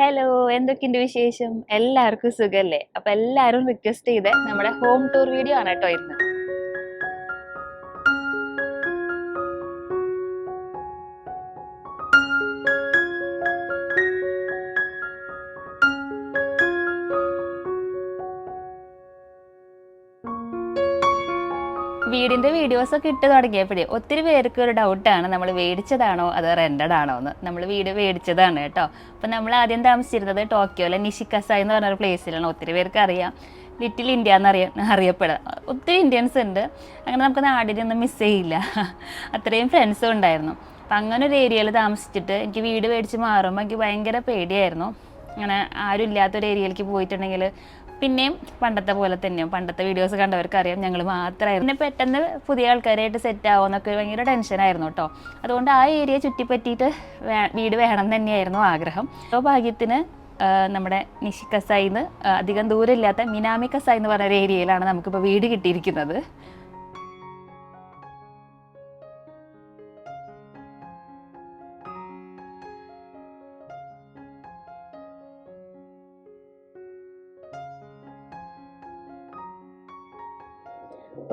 Hello എന്തൊക്കെയുണ്ട് വിശേഷം? എല്ലാവർക്കും സുഖല്ലേ? അപ്പൊ എല്ലാവരും റിക്വസ്റ്റ് ചെയ്ത് നമ്മുടെ ഹോം ടൂർ വീഡിയോ ആണ് കേട്ടോ ഇന്ന്. വീടിന്റെ വീഡിയോസ് ഒക്കെ ഇട്ട് തുടങ്ങിയപ്പോഴേ ഒത്തിരി പേർക്ക് ഒരു ഡൗട്ടാണ് നമ്മൾ മേടിച്ചതാണോ അതോ റെന്റഡ് ആണോ എന്ന്? നമ്മൾ വീട് മേടിച്ചതാണ് കേട്ടോ. അപ്പം നമ്മൾ ആദ്യം താമസിച്ചിരുന്നത് ടോക്കിയോയിലെ നിഷിക്കസ എന്ന് പറഞ്ഞൊരു പ്ലേസിലാണ് ഒത്തിരി പേർക്ക് അറിയാം. ലിറ്റിൽ ഇന്ത്യ എന്നറിയ അറിയപ്പെടുക. ഒത്തിരി ഇന്ത്യൻസ് ഉണ്ട്. അങ്ങനെ നമുക്ക് നാടിനൊന്നും മിസ് ചെയ്യില്ല. അത്രയും ഫ്രണ്ട്സും ഉണ്ടായിരുന്നു. അപ്പം അങ്ങനെ ഒരു ഏരിയയിൽ താമസിച്ചിട്ട് എനിക്ക് വീട് മേടിച്ച് മാറുമ്പോൾ എനിക്ക് ഭയങ്കര പേടിയായിരുന്നു. അങ്ങനെ ആരും ഇല്ലാത്തൊരു ഏരിയയിലേക്ക് പോയിട്ടുണ്ടെങ്കിൽ പിന്നെയും പണ്ടത്തെ പോലെ തന്നെയും പണ്ടത്തെ വീഡിയോസ് കണ്ടവർക്ക് അറിയാം ഞങ്ങൾ മാത്രമായിരുന്നു പിന്നെ പെട്ടെന്ന് പുതിയ ആൾക്കാരായിട്ട് സെറ്റ് ആവുമെന്നൊക്കെ ഭയങ്കര ടെൻഷനായിരുന്നു കേട്ടോ. അതുകൊണ്ട് ആ ഏരിയ ചുറ്റിപ്പറ്റിയിട്ട് വീട് വേണം തന്നെയായിരുന്നു ആഗ്രഹം. അപ്പോൾ ഭാഗ്യത്തിന് നമ്മുടെ നിഷി കസായിന്ന് അധികം ദൂരമില്ലാത്ത മിനാമി കസായി എന്ന് പറഞ്ഞ ഏരിയയിലാണ് നമുക്കിപ്പോൾ വീട് കിട്ടിയിരിക്കുന്നത്.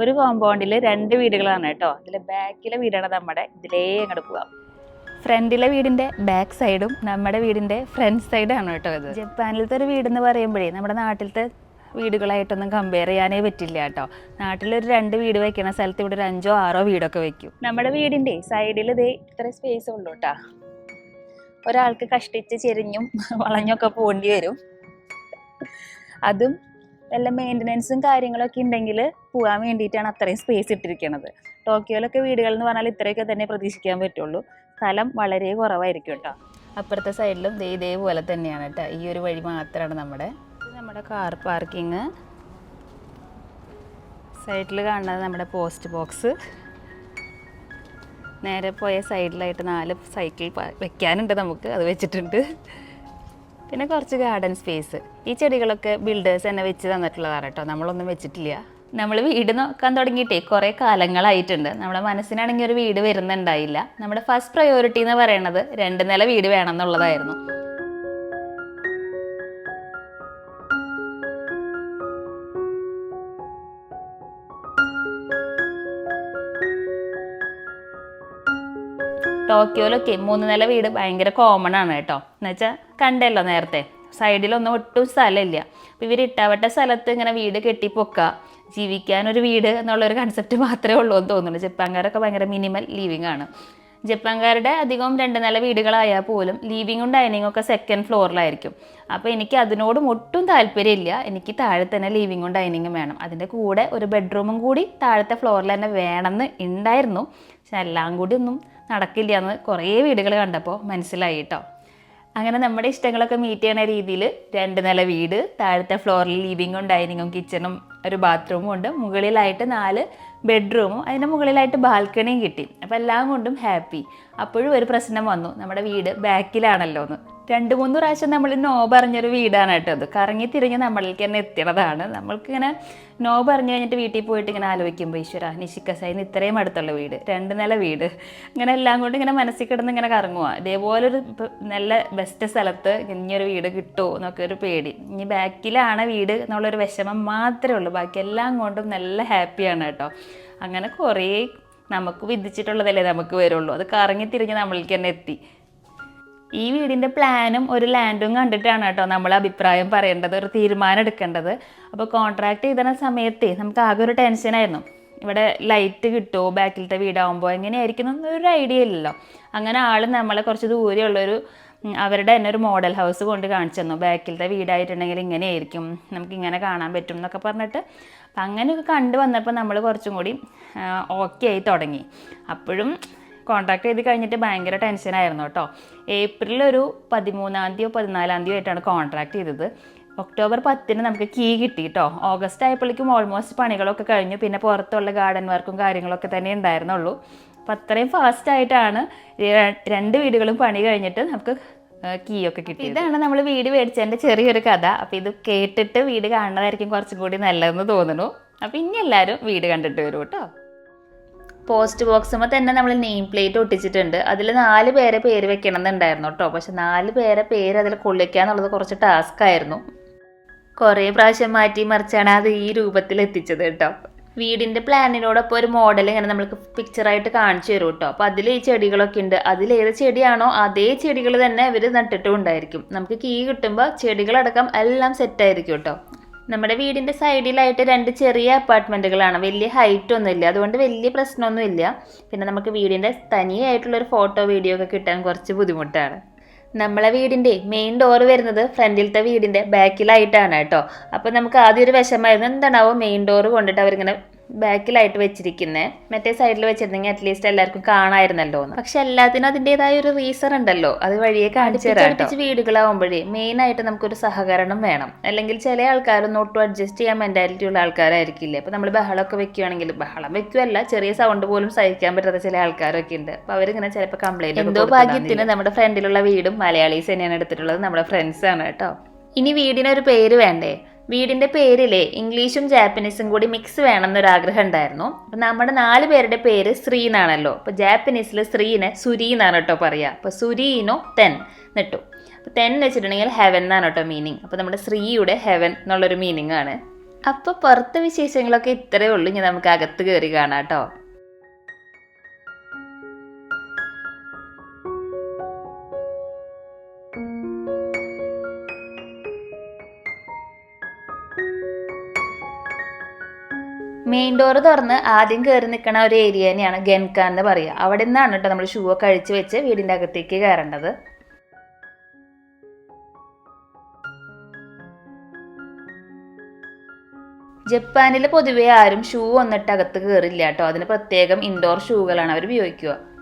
ഒരു കോമ്പൗണ്ടിൽ രണ്ട് വീടുകളാണ് കേട്ടോ. അതിൽ ബാക്കിലെ വീടാണ് നമ്മുടെ. ഇതിലേ അങ്ങോട്ട് പോവാം. ഫ്രണ്ടിലെ വീടിന്റെ ബാക്ക് സൈഡും നമ്മുടെ വീടിന്റെ ഫ്രണ്ട് സൈഡാണ് കേട്ടോ ഇത്. ജപ്പാനിലത്തെ ഒരു വീടെന്ന് പറയുമ്പോഴേ നമ്മുടെ നാട്ടിലത്തെ വീടുകളായിട്ടൊന്നും കമ്പയർ ചെയ്യാനേ പറ്റില്ല കേട്ടോ. നാട്ടിലൊരു രണ്ട് വീട് വെക്കുന്ന സ്ഥലത്ത് ഇവിടെ ഒരു അഞ്ചോ ആറോ വീടൊക്കെ വെക്കും. നമ്മുടെ വീടിന്റെ സൈഡിൽ ഇതേ ഇത്ര സ്പേസ് ഉള്ളൂ കേട്ടോ. ഒരാൾക്ക് കഷ്ടിച്ച് ചെരിഞ്ഞും വളഞ്ഞൊക്കെ പോകേണ്ടി വരും. അതും വല്ല മെയിന്റനൻസും കാര്യങ്ങളൊക്കെ ഉണ്ടെങ്കിൽ പോകാൻ വേണ്ടിയിട്ടാണ് അത്രയും സ്പേസ് ഇട്ടിരിക്കുന്നത് ടോക്കിയോയിലൊക്കെ വീടുകൾ എന്ന് പറഞ്ഞാൽ ഇത്രയൊക്കെ തന്നെ പ്രതീക്ഷിക്കാൻ പറ്റുള്ളൂ. സ്ഥലം വളരെ കുറവായിരിക്കും കേട്ടോ. അപ്പുറത്തെ സൈഡിലും ദേ ഇതേപോലെ തന്നെയാണ് കേട്ടോ. ഈ ഒരു വഴി മാത്രമാണ് നമ്മുടെ നമ്മുടെ കാർ പാർക്കിങ് സൈഡിൽ കാണുന്നത് നമ്മുടെ പോസ്റ്റ് ബോക്സ് നേരെ പോയ സൈഡിലായിട്ട് നാല് സൈക്കിൾ വെക്കാനുണ്ട് നമുക്ക്. അത് വെച്ചിട്ടുണ്ട്. പിന്നെ കുറച്ച് ഗാർഡൻ സ്പേസ് ഈ ചെടികളൊക്കെ ബിൽഡേഴ്സ് തന്നെ വെച്ച് തന്നിട്ടുള്ളതാണ് കേട്ടോ നമ്മളൊന്നും വെച്ചിട്ടില്ല. നമ്മൾ വീട് നോക്കാൻ തുടങ്ങിയിട്ടേ കുറേ കാലങ്ങളായിട്ടുണ്ട്. നമ്മുടെ മനസ്സിനാണെങ്കിൽ ഒരു വീട് വരുന്നുണ്ടായില്ല. നമ്മുടെ ഫസ്റ്റ് പ്രയോറിറ്റി എന്ന് പറയുന്നത് രണ്ട് നില വീട് വേണം എന്നുള്ളതായിരുന്നു. ടോക്കിയോയിലൊക്കെ മൂന്ന് നില വീട് ഭയങ്കര കോമൺ ആണ് കേട്ടോ. എന്നുവെച്ചാൽ കണ്ടല്ലോ നേരത്തെ. സൈഡിലൊന്നും ഒട്ടും സ്ഥലമില്ല. അപ്പോൾ ഇവർ ഇട്ടാവട്ട സ്ഥലത്ത് ഇങ്ങനെ വീട് കെട്ടിപ്പൊക്കുക ജീവിക്കാനൊരു വീട് എന്നുള്ളൊരു കൺസെപ്റ്റ് മാത്രമേ ഉള്ളൂ എന്ന് തോന്നുന്നു. ജപ്പാൻകാരൊക്കെ ഭയങ്കര മിനിമൽ ലീവിങ് ആണ്. ജപ്പാൻകാരുടെ അധികവും രണ്ട് നില വീടുകളായാൽ പോലും ലീവിങ്ങും ഡൈനിങ്ങും ഒക്കെ സെക്കൻഡ് ഫ്ലോറിലായിരിക്കും അപ്പോൾ എനിക്ക് അതിനോടും ഒട്ടും താല്പര്യമില്ല. എനിക്ക് താഴെ തന്നെ ലീവിങ്ങും ഡൈനിങ്ങും വേണം. അതിന്റെ കൂടെ ഒരു ബെഡ്റൂമും കൂടി താഴത്തെ ഫ്ലോറിൽ തന്നെ വേണമെന്ന് ഉണ്ടായിരുന്നു. പക്ഷെ എല്ലാം കൂടി ഒന്നും നടക്കില്ല എന്ന് കുറേ വീടുകൾ കണ്ടപ്പോൾ മനസ്സിലായി കേട്ടോ അങ്ങനെ നമ്മുടെ ഇഷ്ടങ്ങളൊക്കെ മീറ്റ് ചെയ്യണ രീതിയിൽ രണ്ട് നില വീട് താഴത്തെ ഫ്ലോറിൽ ലിവിങ്ങും ഡൈനിങ്ങും കിച്ചണും ഒരു ബാത്റൂമും ഉണ്ട്. മുകളിലായിട്ട് നാല് ബെഡ്റൂമും അതിന്റെ മുകളിലായിട്ട് ബാൽക്കണിയും കിട്ടി. അപ്പോൾ എല്ലാം കൊണ്ടും ഹാപ്പി അപ്പോഴും ഒരു പ്രശ്നം വന്നു. നമ്മുടെ വീട് ബാക്കിലാണല്ലോ എന്ന് രണ്ട് മൂന്ന് പ്രാവശ്യം നമ്മൾ നോ പറഞ്ഞൊരു വീടാണ് കേട്ടോ അത് കറങ്ങി തിരിഞ്ഞ് നമ്മളിലേക്ക് തന്നെ എത്തിയതാണ്. നമ്മൾക്കിങ്ങനെ നോ പറഞ്ഞു കഴിഞ്ഞിട്ട് വീട്ടിൽ പോയിട്ട് ഇങ്ങനെ ആലോചിക്കുമ്പോൾ ഈശ്വര നിശിക്കസായിന്ന് ഇത്രയും അടുത്തുള്ള വീട് രണ്ട് നില വീട്. ഇങ്ങനെ എല്ലാം കൊണ്ട് ഇങ്ങനെ മനസ്സിൽ കിടന്ന് ഇങ്ങനെ കറങ്ങുക ഇതേപോലൊരു ഒരു നല്ല ബെസ്റ്റ് സ്ഥലത്ത് ഇനിയൊരു വീട് കിട്ടുമോ എന്നൊക്കെ ഒരു പേടി. ഇനി ബാക്കിലാണ് വീട് എന്നുള്ളൊരു വിഷമം മാത്രമേ ഉള്ളൂ. ബാക്കി എല്ലാം കൊണ്ടും നല്ല ഹാപ്പിയാണ് കേട്ടോ. അങ്ങനെ കുറേ നമുക്ക് വിധിച്ചിട്ടുള്ളതല്ലേ നമുക്ക് വരുള്ളൂ. അത് കറങ്ങി തിരിഞ്ഞ് നമ്മളിലേക്ക് തന്നെ എത്തി. ഈ വീടിന്റെ പ്ലാനും ഒരു ലാൻഡും കണ്ടിട്ടാണ് കേട്ടോ നമ്മൾ അഭിപ്രായം പറയേണ്ടത് ഒരു തീരുമാനം എടുക്കേണ്ടത്. അപ്പോൾ കോൺട്രാക്ട് ചെയ്തണ സമയത്തേ നമുക്ക് ആകെ ഒരു ടെൻഷനായിരുന്നു ഇവിടെ ലൈറ്റ് കിട്ടുമോ ബാക്കിലത്തെ വീടാകുമ്പോൾ എങ്ങനെയായിരിക്കും എന്നൊരു ഐഡിയ ഇല്ലല്ലോ. അങ്ങനെ ആൾ നമ്മളെ കുറച്ച് ദൂരെയുള്ളൊരു അവരുടെ തന്നെ ഒരു മോഡൽ ഹൗസ് കൊണ്ട് കാണിച്ചു തന്നു. ബാക്കിലത്തെ വീടായിട്ടുണ്ടെങ്കിൽ ഇങ്ങനെയായിരിക്കും നമുക്ക് ഇങ്ങനെ കാണാൻ പറ്റും എന്നൊക്കെ പറഞ്ഞിട്ട്. അപ്പം അങ്ങനെയൊക്കെ കണ്ടു വന്നപ്പോൾ നമ്മൾ കുറച്ചും കൂടി ഓക്കെ ആയി തുടങ്ങി. അപ്പോഴും കോൺട്രാക്ട് ചെയ്ത് കഴിഞ്ഞിട്ട് ഭയങ്കര ടെൻഷനായിരുന്നു കേട്ടോ. ഏപ്രിൽ ഒരു പതിമൂന്നാം തീയതിയോ പതിനാലാം തീയതിയോ ആയിട്ടാണ് കോൺട്രാക്ട് ചെയ്തത്. ഒക്ടോബർ പത്തിന് നമുക്ക് കീ കിട്ടി കേട്ടോ. ഓഗസ്റ്റ് ആയപ്പോഴേക്കും ഓൾമോസ്റ്റ് പണികളൊക്കെ കഴിഞ്ഞു. പിന്നെ പുറത്തുള്ള ഗാർഡൻ വർക്കും കാര്യങ്ങളൊക്കെ തന്നെ ഉണ്ടായിരുന്നുള്ളൂ. അപ്പം അത്രയും ഫാസ്റ്റ് ആയിട്ടാണ് രണ്ട് വീടുകളും പണി കഴിഞ്ഞിട്ട് നമുക്ക് കീ ഒക്കെ കിട്ടി ഇതാണ് നമ്മൾ വീട് മേടിച്ചതിന്റെ ചെറിയൊരു കഥ. അപ്പോൾ ഇത് കേട്ടിട്ട് വീട് കാണുന്നതായിരിക്കും കുറച്ചും കൂടി നല്ലതെന്ന് തോന്നുന്നു. അപ്പോൾ ഇനി എല്ലാവരും വീട് കണ്ടിട്ട് വരും കേട്ടോ. പോസ്റ്റ് ബോക്സുമ്പോൾ തന്നെ നമ്മൾ നെയിം പ്ലേറ്റ് ഒട്ടിച്ചിട്ടുണ്ട്. അതിൽ നാല് പേരെ പേര് വെക്കണം എന്നുണ്ടായിരുന്നു കേട്ടോ പക്ഷെ നാല് പേരെ പേര് അതിൽ കൊള്ളിക്കുക എന്നുള്ളത് കുറച്ച് ടാസ്ക് ആയിരുന്നു. കുറേ പ്രാവശ്യം മാറ്റി മറിച്ചാണ് അത് ഈ രൂപത്തിൽ എത്തിച്ചത് കേട്ടോ വീടിന്റെ പ്ലാനിനോടൊപ്പം ഒരു മോഡൽ ഇങ്ങനെ നമ്മൾക്ക് പിക്ചറായിട്ട് കാണിച്ചു തരും കേട്ടോ അപ്പോൾ അതിൽ ഈ ചെടികളൊക്കെ ഉണ്ട്. അതിലേത് ചെടിയാണോ അതേ ചെടികൾ തന്നെ ഇവർ നട്ടിട്ടും ഉണ്ടായിരിക്കും. നമുക്ക് കീ കിട്ടുമ്പോൾ ചെടികളടക്കം എല്ലാം സെറ്റായിരിക്കും കേട്ടോ നമ്മുടെ വീടിന്റെ സൈഡിലായിട്ട് രണ്ട് ചെറിയ അപ്പാർട്ട്മെന്റുകളാണ്. വലിയ ഹൈറ്റ് ഒന്നും ഇല്ല അതുകൊണ്ട് വലിയ പ്രശ്നമൊന്നുമില്ല. പിന്നെ നമുക്ക് വീടിന്റെ തനിയായിട്ടുള്ള ഒരു ഫോട്ടോ വീഡിയോ ഒക്കെ കിട്ടാൻ കുറച്ച് ബുദ്ധിമുട്ടാണ്. നമ്മളെ വീടിന്റെ മെയിൻ ഡോർ വരുന്നത് ഫ്രണ്ടിലത്തെ വീടിന്റെ ബാക്കിലായിട്ടാണ് കേട്ടോ. അപ്പോൾ നമുക്ക് ആദ്യം ഒരു വിഷമായിരുന്നു എന്താണാവോ മെയിൻ ഡോർ കൊണ്ടിട്ട് അവരിങ്ങനെ ബാക്കിലായിട്ട് വെച്ചിരിക്കുന്നത് മറ്റേ സൈഡിൽ വെച്ചിരുന്നെങ്കിൽ അറ്റ്ലീസ്റ്റ് എല്ലാവർക്കും കാണായിരുന്നല്ലോ എന്ന്. പക്ഷെ എല്ലാത്തിനും അതിന്റെതായ ഒരു റീസൺ ഉണ്ടല്ലോ. അത് വഴിയെ കാണിച്ചു തരാം വീടുകളാവുമ്പോഴേ മെയിൻ ആയിട്ട് നമുക്കൊരു സഹകരണം വേണം. അല്ലെങ്കിൽ ചില ആൾക്കാരൊന്നും ഒട്ടും അഡ്ജസ്റ്റ് ചെയ്യാൻ മെന്റാലിറ്റി ഉള്ള ആൾക്കാരായിരിക്കില്ലേ? അപ്പൊ നമ്മൾ ബഹളമൊക്കെ വെക്കുകയാണെങ്കിൽ ബഹളം വെക്കുമല്ല ചെറിയ സൗണ്ട് പോലും സഹിക്കാൻ പറ്റാത്ത ചില ആൾക്കാരൊക്കെ ഉണ്ട്. അപ്പൊ അവരിങ്ങനെ ചിലപ്പോൾ കംപ്ലൈന്റ് എന്തോ ഭാഗ്യത്തിന് നമ്മുടെ ഫ്രണ്ടിലുള്ള വീടും മലയാളീസ് തന്നെയാണ് എടുത്തിട്ടുള്ളത്. നമ്മുടെ ഫ്രണ്ട്സ് ആണ് കേട്ടോ. ഇനി വീടിനൊരു പേര് വേണ്ടേ? വീടിന്റെ പേരിലെ ഇംഗ്ലീഷും ജാപ്പനീസും കൂടി മിക്സ് വേണമെന്നൊരു ആഗ്രഹം ഉണ്ടായിരുന്നു. അപ്പം നമ്മുടെ നാല് പേരുടെ പേര് ശ്രീ എന്നാണല്ലോ അപ്പോൾ ജാപ്പനീസിൽ ശ്രീനെ സുരി എന്നാണ് കേട്ടോ പറയുക അപ്പോൾ സുരീനോ തെൻ എന്നിട്ടു. അപ്പോൾ തെൻ എന്ന് വെച്ചിട്ടുണ്ടെങ്കിൽ ഹെവൻ എന്നാണ് കേട്ടോ മീനിങ് അപ്പോൾ നമ്മുടെ ശ്രീയുടെ ഹെവൻ എന്നുള്ളൊരു മീനിങ് ആണ്. അപ്പോൾ പുറത്തെ വിശേഷങ്ങളൊക്കെ ഇത്രയേ ഉള്ളൂ. ഇനി നമുക്ക് അകത്ത് കയറി കാണാം കേട്ടോ. മെയിൻ ഡോർ തുറന്ന് ആദ്യം കയറി നിൽക്കുന്ന ഒരു ഏരിയ തന്നെയാണ് ഗൻകാൻ എന്ന് പറയുക. അവിടെ നിന്നാണ് കേട്ടോ നമ്മൾ ഷൂ ഒക്കെ അഴിച്ചു വെച്ച് വീടിന്റെ അകത്തേക്ക് കയറേണ്ടത്. ജപ്പാനിൽ പൊതുവെ ആരും ഷൂ ഒന്നിട്ട് അകത്ത് കയറില്ല കേട്ടോ. അതിന് പ്രത്യേകം ഇൻഡോർ ഷൂകളാണ് അവർ ഉപയോഗിക്കുക.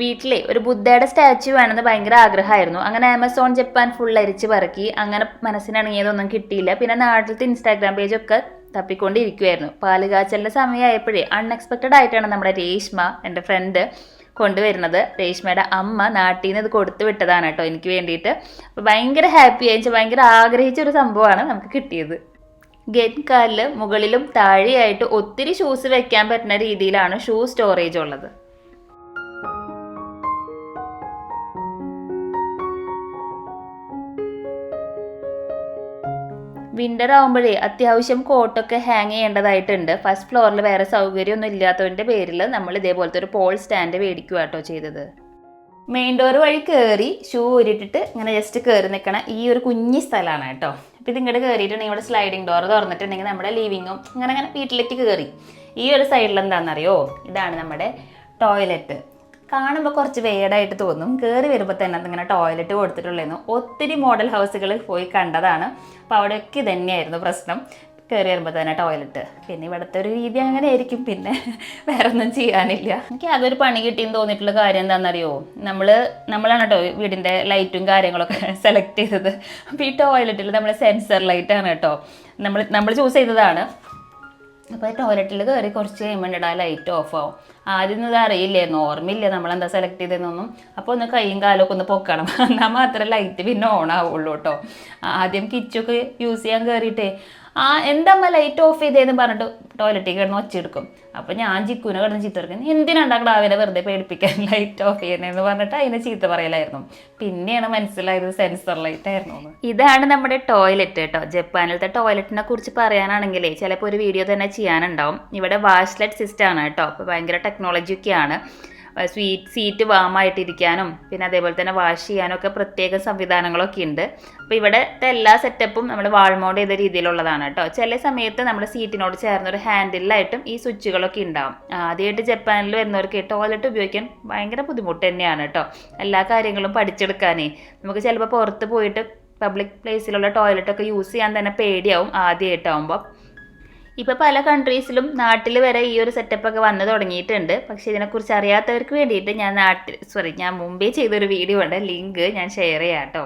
വീട്ടിലെ ഒരു ബുദ്ധയുടെ സ്റ്റാച്ചു വേണമെന്ന് ഭയങ്കര ആഗ്രഹമായിരുന്നു. അങ്ങനെ ആമസോൺ ജപ്പാൻ ഫുൾ അരിച്ച് പറക്കി അങ്ങനെ മനസ്സിനിണങ്ങിയതൊന്നും കിട്ടിയില്ല. പിന്നെ നാട്ടിലത്തെ ഇൻസ്റ്റാഗ്രാം പേജൊക്കെ തപ്പിക്കൊണ്ടിരിക്കുമായിരുന്നു പാലുകാച്ചലിന്റെ സമയമായപ്പോഴേ അൺഎക്സ്പെക്റ്റഡ് ആയിട്ടാണ് നമ്മുടെ രേഷ്മ എന്റെ ഫ്രണ്ട് കൊണ്ടുവരുന്നത്. രേഷ്മയുടെ അമ്മ നാട്ടിൽ നിന്ന് ഇത് കൊടുത്തു വിട്ടതാണ് കേട്ടോ എനിക്ക് വേണ്ടിയിട്ട്. അപ്പോൾ ഭയങ്കര ഹാപ്പി ആയിച്ച് ഭയങ്കര ആഗ്രഹിച്ച ഒരു സംഭവമാണ് നമുക്ക് കിട്ടിയത്. ഗെറ്റ് കാലിൽ മുകളിലും താഴെയായിട്ട് ഒത്തിരി ഷൂസ് വെക്കാൻ പറ്റുന്ന രീതിയിലാണ് ഷൂ സ്റ്റോറേജ് ഉള്ളത്. വിന്റർ ആകുമ്പോഴേ അത്യാവശ്യം കോട്ടൊക്കെ ഹാങ് ചെയ്യേണ്ടതായിട്ടുണ്ട്. ഫസ്റ്റ് ഫ്ലോറിൽ വേറെ സൗകര്യമൊന്നും ഇല്ലാത്തതിന്റെ പേരിൽ നമ്മൾ ഇതേപോലത്തെ ഒരു പോൾ സ്റ്റാൻഡ് മേടിക്കുക കേട്ടോ ചെയ്തത്. മെയിൻ ഡോർ വഴി കയറി ഷൂ ഊരിട്ടിട്ട് ഇങ്ങനെ ജസ്റ്റ് കയറി നിൽക്കണ ഈ ഒരു കുഞ്ഞി സ്ഥലമാണ് കേട്ടോ അപ്പോൾ ഇത് ഇങ്ങോട്ട് കയറിയിട്ടുണ്ടെങ്കിൽ ഇവിടെ സ്ലൈഡിങ് ഡോർ തുറന്നിട്ടുണ്ടെങ്കിൽ നമ്മുടെ ലിവിങ്ങും അങ്ങനെ അങ്ങനെ വീട്ടിലേക്ക് കയറി ഈ ഒരു സൈഡിൽ എന്താണെന്നറിയോ? ഇതാണ് നമ്മുടെ ടോയ്ലറ്റ് കാണുമ്പോൾ കുറച്ച് വേഡായിട്ട് തോന്നും. കയറി വരുമ്പോൾ തന്നെ അതിങ്ങനെ ടോയ്ലറ്റ് കൊടുത്തിട്ടുള്ളതെന്ന് ഒത്തിരി മോഡൽ ഹൗസുകളിൽ പോയി കണ്ടതാണ്. അപ്പോൾ അവിടെയൊക്കെ തന്നെയായിരുന്നു പ്രശ്നം. കയറി വരുമ്പോൾ തന്നെ ടോയ്ലറ്റ് പിന്നെ ഇവിടുത്തെ ഒരു രീതി അങ്ങനെ ആയിരിക്കും പിന്നെ വേറെ ഒന്നും ചെയ്യാനില്ല. എനിക്ക് അതൊരു പണി കിട്ടിയെന്ന് തോന്നിയിട്ടുള്ള കാര്യം എന്താണെന്നറിയോ? നമ്മൾ നമ്മളാണ് കേട്ടോ വീടിന്റെ ലൈറ്റും കാര്യങ്ങളൊക്കെ സെലക്ട് ചെയ്തത്. അപ്പോൾ ഈ ടോയ്ലറ്റിൽ നമ്മൾ സെൻസർ ലൈറ്റാണ് കേട്ടോ. നമ്മൾ നമ്മൾ ചൂസ് ചെയ്തതാണ്. അപ്പോൾ ടോയ്ലറ്റിൽ കയറി കുറച്ച് കഴിയുമ്പോൾ ലൈറ്റ് ഓഫ് ആവും. ആദ്യം ഇത് അറിയില്ലായിരുന്നു ഓർമ്മയില്ല നമ്മളെന്താ സെലക്ട് ചെയ്തതെന്നൊന്നും അപ്പോൾ ഒന്ന് കൈയും കാലൊക്കെ ഒന്ന് പൊക്കണം. എന്നാൽ മാത്രമേ ലൈറ്റ് പിന്നെ ഓൺ ആവുള്ളൂ കേട്ടോ ആദ്യം കിച്ചൊക്കെ യൂസ് ചെയ്യാൻ കയറിയിട്ടേ ആ എന്തമ്മ ലൈറ്റ് ഓഫ് ചെയ്തേന്ന് പറഞ്ഞിട്ട് ടോയ്ലറ്റിൽ കിടന്ന് ഒച്ചെടുക്കും അപ്പോൾ ഞാൻ ചിക്കുന കിടന്ന് ചീത്ത പറയും. എന്തിനാണ്ടാ അവനെ വെറുതെ പേടിപ്പിക്കാൻ ലൈറ്റ് ഓഫ് ചെയ്യുന്നതെന്ന് പറഞ്ഞിട്ട് അതിനെ ചീത്ത പറയലായിരുന്നു. പിന്നെയാണ് മനസ്സിലായത് സെൻസർ ലൈറ്റ് ആയിരുന്നു ഇതാണ് നമ്മുടെ ടോയ്ലറ്റ് കേട്ടോ. ജപ്പാനിലത്തെ ടോയ്ലറ്റിനെ കുറിച്ച് പറയാനാണെങ്കിലേ ചിലപ്പോൾ ഒരു വീഡിയോ തന്നെ ചെയ്യാനുണ്ടാവും. ഇവിടെ വാഷ്ലെറ്റ് സിസ്റ്റം ആണ് കേട്ടോ. അപ്പോൾ ഭയങ്കര ടെക്നോളജി ഒക്കെയാണ്. സ്വീറ്റ് സീറ്റ് വാമായിട്ടിരിക്കാനും പിന്നെ അതേപോലെ തന്നെ വാഷ് ചെയ്യാനും ഒക്കെ പ്രത്യേക സംവിധാനങ്ങളൊക്കെ ഉണ്ട്. അപ്പോൾ ഇവിടുത്തെ എല്ലാ സെറ്റപ്പും നമ്മൾ വാൾമോഡ് ചെയ്ത രീതിയിലുള്ളതാണ് കേട്ടോ. ചില സമയത്ത് നമ്മൾ സീറ്റിനോട് ചേർന്ന ഒരു ഹാൻഡിലായിട്ടും ഈ സ്വിച്ചുകളൊക്കെ ഉണ്ടാവും. ആദ്യമായിട്ട് ജപ്പാനിൽ വരുന്നവർക്ക് ടോയ്ലറ്റ് ഉപയോഗിക്കാൻ ഭയങ്കര ബുദ്ധിമുട്ട് തന്നെയാണ് കേട്ടോ. എല്ലാ കാര്യങ്ങളും പഠിച്ചെടുക്കാനേ. നമുക്ക് ചിലപ്പോൾ പുറത്ത് പോയിട്ട് പബ്ലിക് പ്ലേസിലുള്ള ടോയ്ലറ്റൊക്കെ യൂസ് ചെയ്യാൻ തന്നെ പേടിയാവും ആദ്യമായിട്ടാവുമ്പോൾ ഇപ്പൊ പല കൺട്രീസിലും നാട്ടിൽ വരെ ഈ ഒരു സെറ്റപ്പ് ഒക്കെ വന്നു തുടങ്ങിയിട്ടുണ്ട്. പക്ഷെ ഇതിനെക്കുറിച്ച് അറിയാത്തവർക്ക് വേണ്ടിയിട്ട് ഞാൻ നാട്ടിൽ സോറി ഞാൻ മുമ്പേ ചെയ്തൊരു വീഡിയോ ഉണ്ട്. ലിങ്ക് ഞാൻ ഷെയർ ചെയ്യാം കേട്ടോ.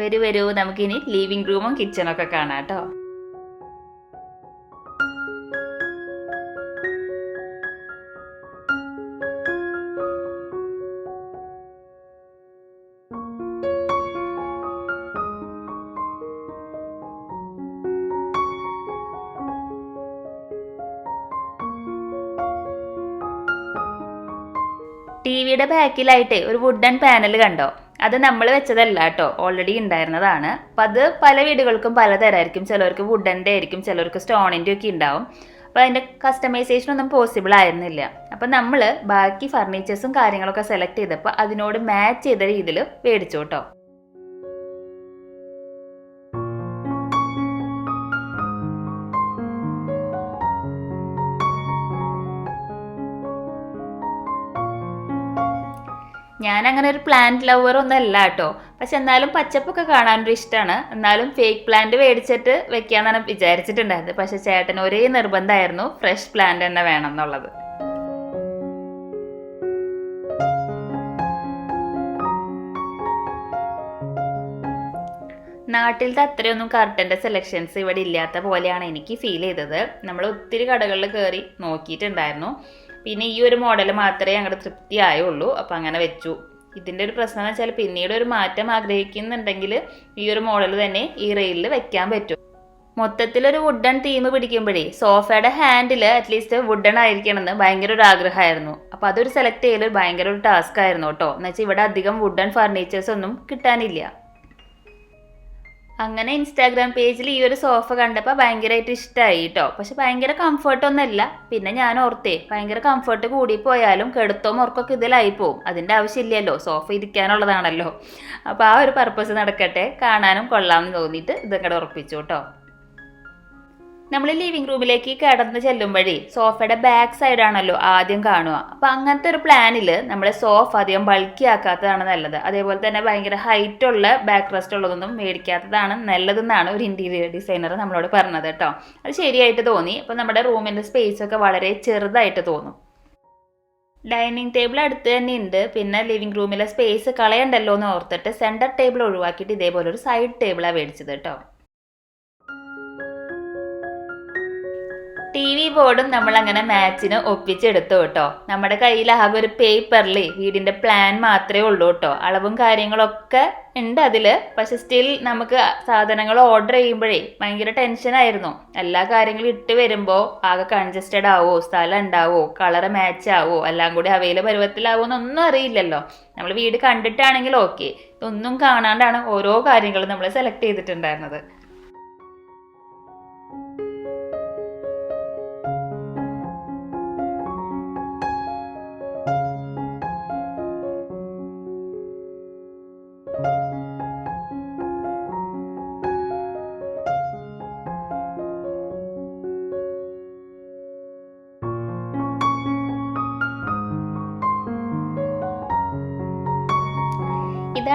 വരൂ വരൂ. നമുക്കിനി ലിവിംഗ് റൂമും കിച്ചണൊക്കെ കാണാം കേട്ടോ. ടി വിയുടെ ബാക്കിലായിട്ട് ഒരു വുഡൻ പാനൽ കണ്ടോ? അത് നമ്മൾ വെച്ചതല്ല കേട്ടോ. ഓൾറെഡി ഉണ്ടായിരുന്നതാണ് അപ്പം അത് പല വീടുകൾക്കും പലതരമായിരിക്കും ചിലർക്ക് വുഡന്റെ ആയിരിക്കും ചിലർക്ക് സ്റ്റോണിന്റെ ഒക്കെ ഉണ്ടാവും അപ്പോൾ അതിന്റെ കസ്റ്റമൈസേഷൻ ഒന്നും പോസിബിൾ ആയിരുന്നില്ല. അപ്പം നമ്മൾ ബാക്കി ഫർണിച്ചേഴ്സും കാര്യങ്ങളൊക്കെ സെലക്ട് ചെയ്തപ്പോൾ അതിനോട് മാച്ച് ചെയ്ത രീതിയിൽ മേടിച്ചു കേട്ടോ. ഞാൻ അങ്ങനെ ഒരു പ്ലാന്റ് ലവർ ഒന്നും അല്ല കേട്ടോ. പക്ഷെ എന്നാലും പച്ചപ്പൊക്കെ കാണാനൊരു ഇഷ്ടമാണ്. എന്നാലും ഫേക്ക് പ്ലാന്റ് മേടിച്ചിട്ട് വെക്കാന്നാണ് വിചാരിച്ചിട്ടുണ്ടായത് പക്ഷെ ചേട്ടന് ഒരേ നിർബന്ധമായിരുന്നു ഫ്രഷ് പ്ലാന്റ് തന്നെ വേണം എന്നുള്ളത്. നാട്ടിലത്തെ അത്രയൊന്നും കർട്ടന്റെ സെലക്ഷൻസ് ഇവിടെ ഇല്ലാത്ത പോലെയാണ് എനിക്ക് ഫീൽ ചെയ്തത്. നമ്മൾ ഒത്തിരി കടകളിൽ കയറി നോക്കിയിട്ടുണ്ടായിരുന്നു. പിന്നെ ഈ ഒരു മോഡൽ മാത്രമേ ഞങ്ങളുടെ തൃപ്തി ആയുള്ളൂ അപ്പം അങ്ങനെ വെച്ചു. ഇതിന്റെ ഒരു പ്രശ്നം എന്ന് വെച്ചാൽ പിന്നീട് ഒരു മാറ്റം ആഗ്രഹിക്കുന്നുണ്ടെങ്കിൽ ഈ ഒരു മോഡൽ തന്നെ ഈ റെയിലിൽ വെക്കാൻ പറ്റും. മൊത്തത്തിൽ ഒരു വുഡൺ തീം പിടിക്കുമ്പോഴേ സോഫയുടെ ഹാൻഡിൽ അറ്റ്ലീസ്റ്റ് വുഡൺ ആയിരിക്കണം എന്ന് ഭയങ്കര ഒരു ആഗ്രഹമായിരുന്നു. അപ്പോൾ അതൊരു സെലക്ട് ചെയ്യൽ ഭയങ്കര ഒരു ടാസ്ക് ആയിരുന്നു കേട്ടോ. എന്ന് വെച്ചാൽ ഇവിടെ അധികം വുഡൺ ഫർണിച്ചേഴ്സ് ഒന്നും കിട്ടാനില്ല. അങ്ങനെ ഇൻസ്റ്റാഗ്രാം പേജിൽ ഈ ഒരു സോഫ കണ്ടപ്പോൾ ഭയങ്കരമായിട്ട് ഇഷ്ടമായി കേട്ടോ പക്ഷെ ഭയങ്കര കംഫർട്ടൊന്നുമല്ല പിന്നെ ഞാൻ ഓർത്തേ ഭയങ്കര കംഫർട്ട് കൂടിപ്പോയാലും കെടുത്തോ മുറക്കൊക്കെ ഇതിലായി പോവും. അതിന്റെ ആവശ്യമില്ലല്ലോ സോഫ ഇരിക്കാനുള്ളതാണല്ലോ. അപ്പോൾ ആ ഒരു പർപ്പസ് നടക്കട്ടെ കാണാനും കൊള്ളാമെന്ന് തോന്നിയിട്ട് ഇതങ്ങടെ ഉറപ്പിച്ചു കേട്ടോ നമ്മൾ ലിവിംഗ് റൂമിലേക്ക് കടന്ന് ചെല്ലുമ്പോഴേ സോഫയുടെ ബാക്ക് സൈഡ് ആണല്ലോ ആദ്യം കാണുക. അപ്പൊ അങ്ങനത്തെ ഒരു പ്ലാനിൽ നമ്മുടെ സോഫ അധികം ബൾക്കി ആക്കാത്തതാണ് നല്ലത്. അതേപോലെ തന്നെ ഭയങ്കര ഹൈറ്റ് ഉള്ള ബാക്ക് റെസ്റ്റ് ഉള്ളതൊന്നും മേടിക്കാത്തതാണ് നല്ലതെന്നാണ് ഒരു ഇന്റീരിയർ ഡിസൈനർ നമ്മളോട് പറഞ്ഞത് കേട്ടോ. അത് ശരിയായിട്ട് തോന്നി. അപ്പൊ നമ്മുടെ റൂമിന്റെ സ്പേസ് ഒക്കെ വളരെ ചെറുതായിട്ട് തോന്നും. ഡൈനിങ് ടേബിൾ അടുത്ത് തന്നെ ഉണ്ട് പിന്നെ ലിവിംഗ് റൂമിലെ സ്പേസ് കളയണ്ടല്ലോ എന്ന് ഓർത്തിട്ട് സെന്റർ ടേബിൾ ഒഴിവാക്കിയിട്ട് ഇതേപോലെ ഒരു സൈഡ് ടേബിളാണ് മേടിച്ചത് കേട്ടോ. ടി വി ബോർഡും നമ്മൾ അങ്ങനെ മാച്ചിന് ഒപ്പിച്ചെടുത്തു കേട്ടോ. നമ്മുടെ കയ്യിൽ ആകെ ഒരു പേപ്പറിൽ വീടിന്റെ പ്ലാൻ മാത്രമേ ഉള്ളൂ കേട്ടോ. അളവും കാര്യങ്ങളൊക്കെ ഉണ്ട് അതിൽ. പക്ഷെ സ്റ്റിൽ നമുക്ക് സാധനങ്ങൾ ഓർഡർ ചെയ്യുമ്പോഴേ ഭയങ്കര ടെൻഷനായിരുന്നു എല്ലാ കാര്യങ്ങളും ഇട്ട് വരുമ്പോ ആകെ കൺജസ്റ്റഡ് ആവോ സ്ഥലം ഉണ്ടാവോ കളറ് മാച്ച് ആവോ എല്ലാം കൂടി അവയിലെ പരുവത്തിലാവോ എന്നൊന്നും അറിയില്ലല്ലോ. നമ്മൾ വീട് കണ്ടിട്ടാണെങ്കിൽ ഓക്കെ ഇതൊന്നും കാണാണ്ടാണ് ഓരോ കാര്യങ്ങളും നമ്മൾ സെലക്ട് ചെയ്തിട്ടുണ്ടായിരുന്നത്.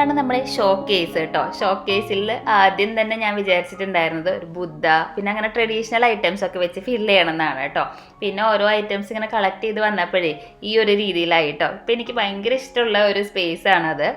ഇതാണ് നമ്മുടെ ഷോ കേസ് കേട്ടോ ഷോ കേസിൽ ആദ്യം തന്നെ ഞാൻ വിചാരിച്ചിട്ടുണ്ടായിരുന്നത് ഒരു ബുദ്ധ പിന്നെ അങ്ങനെ ട്രഡീഷണൽ ഐറ്റംസ് ഒക്കെ വെച്ച് ഫിൽ ചെയ്യണമെന്നാണ് കേട്ടോ. പിന്നെ ഓരോ ഐറ്റംസ് ഇങ്ങനെ കളക്ട് ചെയ്ത് വന്നപ്പോഴേ ഈ ഒരു രീതിയിലായി കേട്ടോ ഇപ്പം എനിക്ക് ഭയങ്കര ഇഷ്ടമുള്ള ഒരു സ്പേസ് ആണത്.